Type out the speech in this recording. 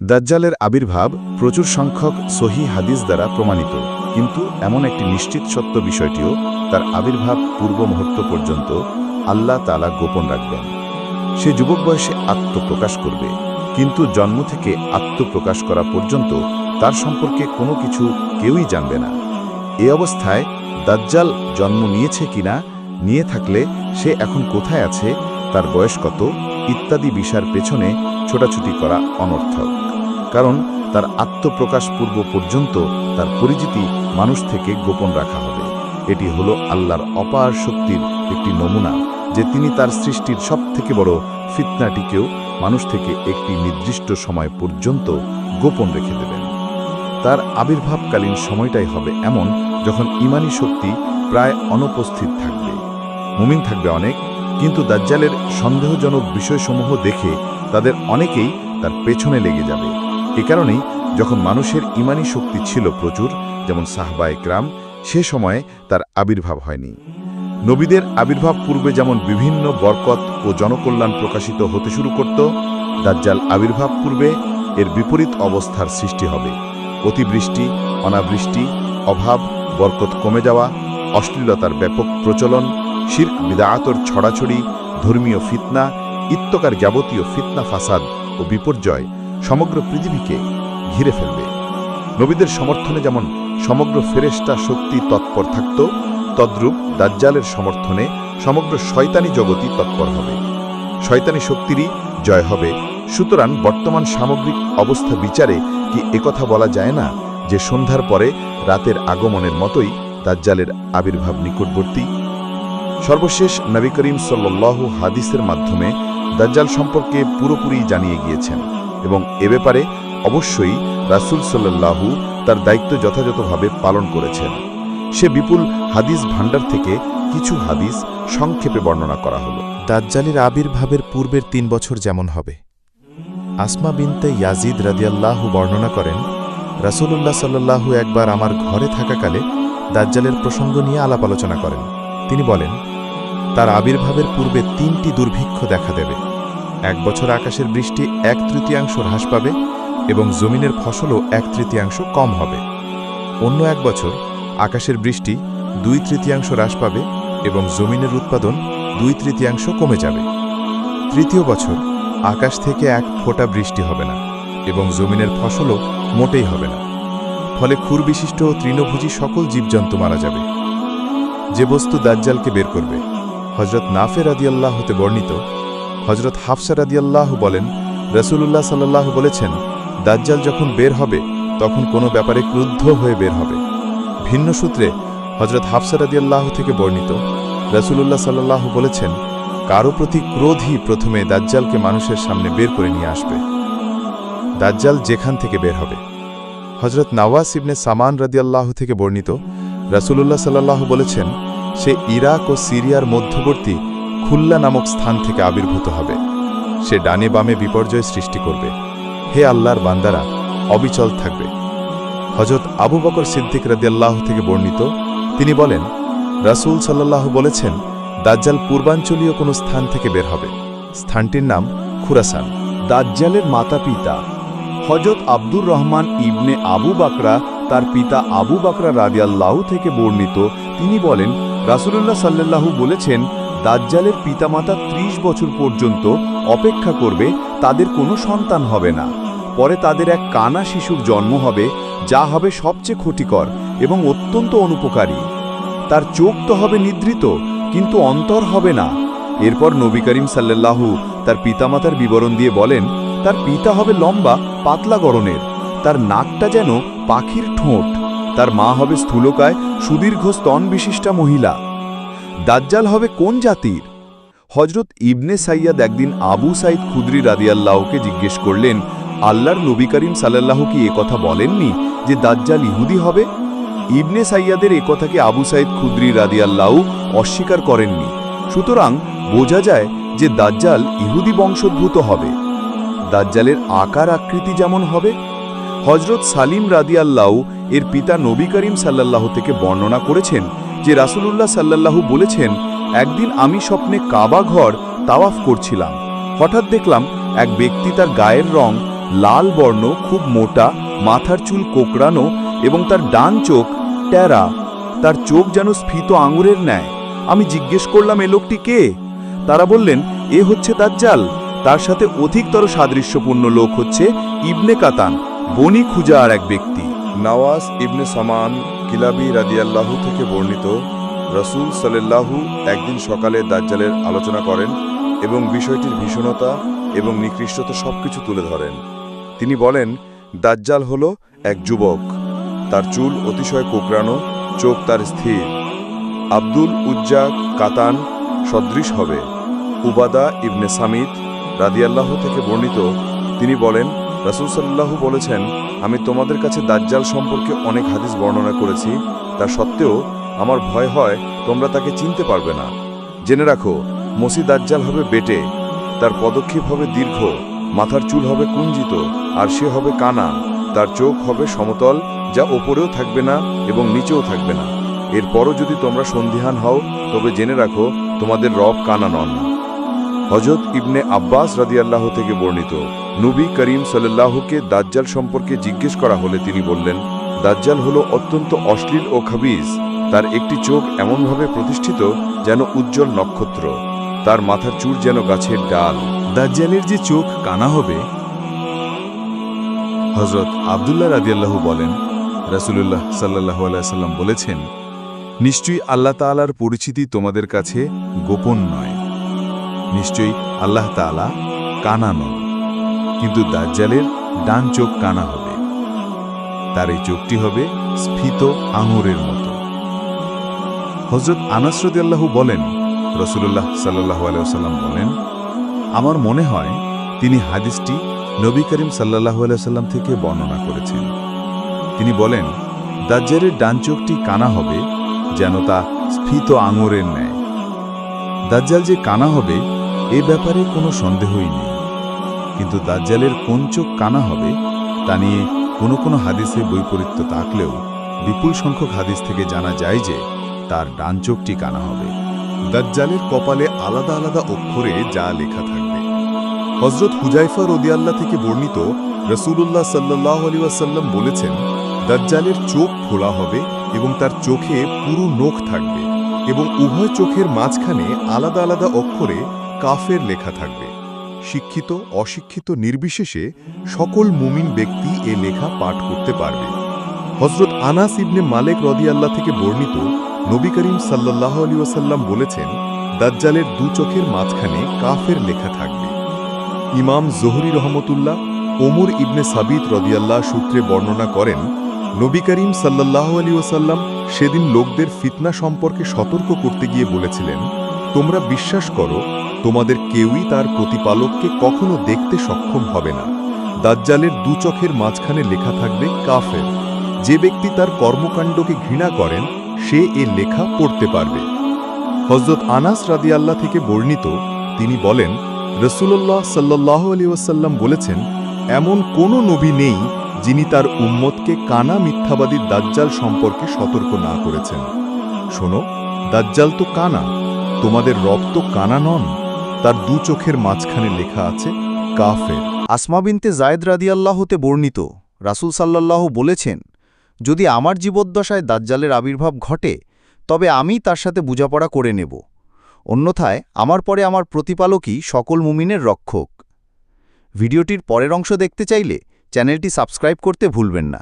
দাজ্জালের আবির্ভাব প্রচুর সংখ্যক সহি হাদিস দ্বারা প্রমাণিত, কিন্তু এমন একটি নিশ্চিত সত্য বিষয়টিও তার আবির্ভাব পূর্ব মুহূর্ত পর্যন্ত আল্লাহ তালা গোপন রাখবেন। সে যুবক বয়সে আত্মপ্রকাশ করবে, কিন্তু জন্ম থেকে আত্মপ্রকাশ করা পর্যন্ত তার সম্পর্কে কোনো কিছু কেউই জানবে না। এ অবস্থায় দাজ্জাল জন্ম নিয়েছে কিনা, নিয়ে থাকলে সে এখন কোথায় আছে, তার বয়স কত, ইত্যাদি বিষয়ের পেছনে ছোটাছুটি করা অনর্থক। কারণ তার আত্মপ্রকাশ পূর্ব পর্যন্ত তার পরিচিতি মানুষ থেকে গোপন রাখা হবে। এটি হলো আল্লাহর অপার শক্তির একটি নমুনা, যে তিনি তার সৃষ্টির সবথেকে বড় ফিতনাটিকেও মানুষ থেকে একটি নির্দিষ্ট সময় পর্যন্ত গোপন রেখে দেবেন। তার আবির্ভাবকালীন সময়টাই হবে এমন যখন ইমানি শক্তি প্রায় অনুপস্থিত থাকবে। মুমিন থাকবে অনেক, কিন্তু দাজ্জালের সন্দেহজনক বিষয়সমূহ দেখে তাদের অনেকেই তার পেছনে লেগে যাবে। এ কারণেই যখন মানুষের ইমানি শক্তি ছিল প্রচুর, যেমন সাহবা একরাম, সে সময়ে তার আবির্ভাব হয়নি। নবীদের আবির্ভাব পূর্বে যেমন বিভিন্ন বরকত ও জনকল্যাণ প্রকাশিত হতে শুরু করত, দাজ্জাল আবির্ভাব পূর্বে এর বিপরীত অবস্থার সৃষ্টি হবে। অতিবৃষ্টি, অনাবৃষ্টি, অভাব, বরকত কমে যাওয়া, অশ্লীলতার ব্যাপক প্রচলন, শির্ক বিদায়াতর ছড়াছড়ি, ধর্মীয় ফিতনা ইত্যকার যাবতীয় ফিতনা, ফাসাদ ও বিপর্যয় সমগ্র পৃথিবীকে ঘিরে ফেলবে। নবীদের সমর্থনে যেমন সমগ্র ফেরেস্তা শক্তি তৎপর থাকত, তদ্রূপ দাজ্জালের সমর্থনে সমগ্র শয়তানি জগতই তৎপর হবে। শয়তানি শক্তিরই জয় হবে। সুতরাং বর্তমান সামগ্রিক অবস্থা বিচারে কি একথা বলা যায় না যে সন্ধ্যার পরে রাতের আগমনের মতোই দাজ্জালের আবির্ভাব নিকটবর্তী? সর্বশেষ নবী করিম সাল্লাল্লাহু হাদিসের মাধ্যমে দাজ্জাল সম্পর্কে পুরোপুরি জানিয়ে গিয়েছেন। এবং এ ব্যাপারে অবশ্যই রাসূল সাল্লাল্লাহু তার দায়িত্ব যথাযথভাবে পালন করেছেন। সে বিপুল হাদিস ভাণ্ডার থেকে কিছু হাদিস সংক্ষেপে বর্ণনা করা হল। দাজ্জালের আবির্ভাবের পূর্বের তিন বছর যেমন হবে। আসমা বিনতে ইয়াজিদ রাদিয়াল্লাহু বর্ণনা করেন, রাসূলুল্লাহ সাল্লাল্লাহু একবার আমার ঘরে থাকাকালে দাজ্জালের প্রসঙ্গ নিয়ে আলাপ আলোচনা করেন। তিনি বলেন, তার আবির্ভাবের পূর্বে তিনটি দুর্ভিক্ষ দেখা দেবে। এক বছর আকাশের বৃষ্টি এক তৃতীয়াংশ হ্রাস পাবে এবং জমিনের ফসলও এক তৃতীয়াংশ কম হবে। অন্য এক বছর আকাশের বৃষ্টি দুই তৃতীয়াংশ হ্রাস পাবে এবং জমিনের উৎপাদন দুই তৃতীয়াংশ কমে যাবে। তৃতীয় বছর আকাশ থেকে এক ফোঁটা বৃষ্টি হবে না এবং জমিনের ফসলও মোটেই হবে না। ফলে খুরবিশিষ্ট ও তৃণভোজী সকল জীবজন্তু মারা যাবে। যে বস্তু দাজ্জালকে বের করবে হজরত নাফে রাদিয়াল্লাহ হতে বর্ণিত হজরত হাফসা রাদিয়াল্লাহ বলেন, রসুলুল্লাহ সাল্লাহ বলেছেন, দাজ্জাল যখন বের হবে, তখন কোনো ব্যাপারে ক্রুদ্ধ হয়ে বের হবে। ভিন্ন সূত্রে হজরত হাফসা রাদিয়াল্লাহ থেকে বর্ণিত, রসুলুল্লাহ সাল্লাহ বলেছেন, কারও প্রতি ক্রোধই প্রথমে দাজ্জালকে মানুষের সামনে বের করে নিয়ে আসবে। দাজ্জাল যেখান থেকে বের হবে। হজরত নওয়াজ ইবনে সামান রাদিয়াল্লাহ থেকে বর্ণিত, রাসূলুল্লাহ সাল্লাহ বলেছেন, সে ইরাক ও সিরিয়ার মধ্যবর্তী খুল্লা নামক স্থান থেকে আবির্ভূত হবে। সে ডানে বামে বিপর্যয় সৃষ্টি করবে। হে আল্লাহর বান্দারা, অবিচল থাকবে। হজরত আবু বকর সিদ্দিক রাদিয়াল্লাহ থেকে বর্ণিত, তিনি বলেন, রাসূল সাল্লাল্লাহ বলেছেন, দাজ্জাল পূর্বাঞ্চলীয় কোনো স্থান থেকে বের হবে। স্থানটির নাম খুরাসান। দাজ্জালের মাতা পিতা হজরত আব্দুর রহমান ইবনে আবু বাকরা, তার পিতা আবু বাকরা রাদিয়াল্লাহু থেকে বর্ণিত। তিনি বলেন, রাসূলুল্লাহ সাল্লাল্লাহু বলেছেন দাজ্জালের পিতামাতা ত্রিশ বছর পর্যন্ত অপেক্ষা করবে, তাদের কোনো সন্তান হবে না। পরে তাদের এক কানা শিশুর জন্ম হবে, যা হবে সবচেয়ে ক্ষতিকর এবং অত্যন্ত অনুপকারী। তার চোখ তো হবে নিদ্রিত, কিন্তু অন্তর হবে না। এরপর নবী করিম সাল্লাল্লাহু তার পিতামাতার বিবরণ দিয়ে বলেন, তার পিতা হবে লম্বা, পাতলা গড়নের। তার নাকটা যেন পাখির ঠোঁট। তার মা হবে স্থূলকায়, সুদীর্ঘ স্তন বিশিষ্টা মহিলা। দাজ্জাল হবে কোন জাতির? হজরত ইবনে সাইয়াদ একদিন আবু সাইদ খুদরি রাদিয়াল্লাহকে জিজ্ঞেস করলেন, আল্লাহর নবী করিম সাল্লাল্লাহু কি কথা বলেননি যে দাজ্জাল ইহুদি হবে? ইবনে সাইয়াদের একথাকে আবু সাইদ খুদরি রাদিয়াল্লাহু অস্বীকার করেননি? সুতরাং বোঝা যায় যে দাজ্জাল ইহুদি বংশোদ্ভূত হবে। দাজ্জালের আকার আকৃতি যেমন হবে হজরত সালিম রাদিয়াল্লাহু এর পিতা নবী করিম সাল্লাল্লাহু থেকে বর্ণনা করেছেন যে রাসূলুল্লাহ সাল্লাল্লাহু বলেছেন, একদিন আমি স্বপ্নে কাবা ঘর তাওয়াফ করছিলাম। হঠাৎ দেখলাম এক ব্যক্তি তার গায়ের রং লাল বর্ণ, খুব মোটা, মাথার চুল কোকড়ানো এবং তার ডান চোখ ট্যারা। তার চোখ যেন স্ফীত আঙুরের ন্যায়। আমি জিজ্ঞেস করলাম, এ লোকটি কে? তারা বললেন, এ হচ্ছে দাজ্জাল। তার সাথে অধিকতর সাদৃশ্যপূর্ণ লোক হচ্ছে ইবনে কাতান। বনি খুজা আর এক ব্যক্তি, নওয়াজ ইবনে সামান কিলাবি রাদিয়াল্লাহু থেকে বর্ণিত, রসুল সাল্লাল্লাহু একদিন সকালে দাজ্জালের আলোচনা করেন এবং বিষয়টির ভীষণতা এবং নিকৃষ্টতা সবকিছু তুলে ধরেন। তিনি বলেন, দাজ্জাল হল এক যুবক। তার চুল অতিশয় কোকড়ানো, চোখ তার স্থির। আব্দুল উজ্জা কাতান সদৃশ হবে। উবাদা ইবনে সামিদ রাদিয়াল্লাহু থেকে বর্ণিত, তিনি বলেন রাসূল বলেছেন, আমি তোমাদের কাছে দাজ্জাল সম্পর্কে অনেক হাদিস বর্ণনা করেছি। তা সত্ত্বেও আমার ভয় হয় তোমরা তাকে চিনতে পারবে না। জেনে রাখো মসি দাজ্জাল হবে বেটে, তার পদক্ষেপ হবে দীর্ঘ, মাথার চুল হবে কুঞ্জিত, আর সে হবে কানা, তার চোখ হবে সমতল, যা ওপরেও থাকবে না এবং নিচেও থাকবে না। এরপরও যদি তোমরা সন্দিহান হও, তবে জেনে রাখো, তোমাদের রব কানা নন। হজরত ইবনে আব্বাস রাদিয়াল্লাহ থেকে বর্ণিত। নবী করিম সাল্লাল্লাহুকে দাজ্জাল সম্পর্কে জিজ্ঞেস করা হলে তিনি বললেন, দাজ্জাল হলো অত্যন্ত অশ্লীল ও খাবিজ। তার একটি চোখ এমনভাবে প্রতিষ্ঠিত যেন উজ্জ্বল নক্ষত্র। তার মাথার চুর যেন গাছের ডাল। দাজ্জালের যে চোখ কানা হবে? হজরত আবদুল্লাহ রাদিয়াল্লাহু বলেন, রাসূলুল্লাহ সাল্লাল্লাহু আলাইসাল্লাম বলেছেন, নিশ্চয়ই আল্লাহ তাআলার পরিচিতি তোমাদের কাছে গোপন নয়। নিশ্চয়ই আল্লাহ তাআলা কানা নন। কিন্তু দাজ্জালের ডান চোখ কানা হবে। তার এই চোখটি হবে স্ফীত আঙুরের মতো। হজরত আনাস রাদিয়াল্লাহু বলেন রসুল্লাহ সাল্লাহ আলাইসাল্লাম বলেন, আমার মনে হয় তিনি হাদিসটি নবী করিম সাল্লাহ আলাইসাল্লাম থেকে বর্ণনা করেছেন। তিনি বলেন, দাজ্জালের ডান চোখটি কানা হবে যেন তা স্ফীত আঙুরের ন্যায়। দাজ্জাল যে কানা হবে এ ব্যাপারে কোনো সন্দেহই নেই। কিন্তু দাজ্জালের কোন চোখ কানা হবে, তা নিয়ে কোনো কোনো হাদিসে বৈপরীত্য থাকলেও বিপুল সংখ্যক হাদিস থেকে জানা যায় যে তার ডান চোখটি কানা হবে। দাজ্জালের কপালে আলাদা আলাদা অক্ষরে যা লেখা থাকবে। হজরত হুজাইফা রদিয়াল্লাহ থেকে বর্ণিত রসুল্লাহ সাল্লাহ আলী ওয়াসাল্লাম বলেছেন, দাজ্জালের চোখ খোলা হবে এবং তার চোখে পুরু নখ থাকবে এবং উভয় চোখের মাঝখানে আলাদা আলাদা অক্ষরে কাফের লেখা থাকবে। শিক্ষিত, অশিক্ষিত, নির্বিশেষে সকল মুমিন ব্যক্তি এ লেখা পাঠ করতে পারবে। হজরত আনাস ইবনে মালেক রদিয়াল্লাহ থেকে বর্ণিত নবী করিম সাল্লাহ আলী ওয়াসাল্লাম বলেছেন, দাজ্জালের দু চোখের মাঝখানে কাফের লেখা থাকবে। ইমাম জোহরি রহমতুল্লাহ, ওমর ইবনে সাবিত রদিয়াল্লাহ সূত্রে বর্ণনা করেন, নবী করিম সাল্লাহ আলী ওসাল্লাম সেদিন লোকদের ফিতনা সম্পর্কে সতর্ক করতে গিয়ে বলেছিলেন, তোমরা বিশ্বাস করো তোমাদের কেউই তার প্রতিপালককে কখনো দেখতে সক্ষম হবে না। দাজ্জালের দু চোখের মাঝখানে লেখা থাকবে, কাফের। যে ব্যক্তি তার কর্মকাণ্ডকে ঘৃণা করেন, সে এ লেখা পড়তে পারবে। হজরত আনাস রাদি আল্লাহ থেকে বর্ণিত, তিনি বলেন রসুল্লাহ সাল্লাহ আলী ওয়াসাল্লাম বলেছেন, এমন কোনো নবী নেই যিনি তার উম্মতকে কানা মিথ্যাবাদী দাজ্জাল সম্পর্কে সতর্ক না করেছেন। শোনো, দাজ্জাল তো কানা, তোমাদের রব তো কানা নন। তার দু চোখের মাঝখানে লেখা আছে, কাফের। আসমা বিনতে জায়েদ রাদিয়াল্লাহতে বর্ণিত, রাসূল সাল্লাল্লাহু বলেছেন, যদি আমার জীবদ্দশায় দাজ্জালের আবির্ভাব ঘটে, তবে আমি তার সাথে বোঝাপড়া করে নেব। অন্যথায়, আমার পরে আমার প্রতিপালকই সকল মুমিনের রক্ষক। ভিডিওটির পরের অংশ দেখতে চাইলে চ্যানেলটি সাবস্ক্রাইব করতে ভুলবেন না।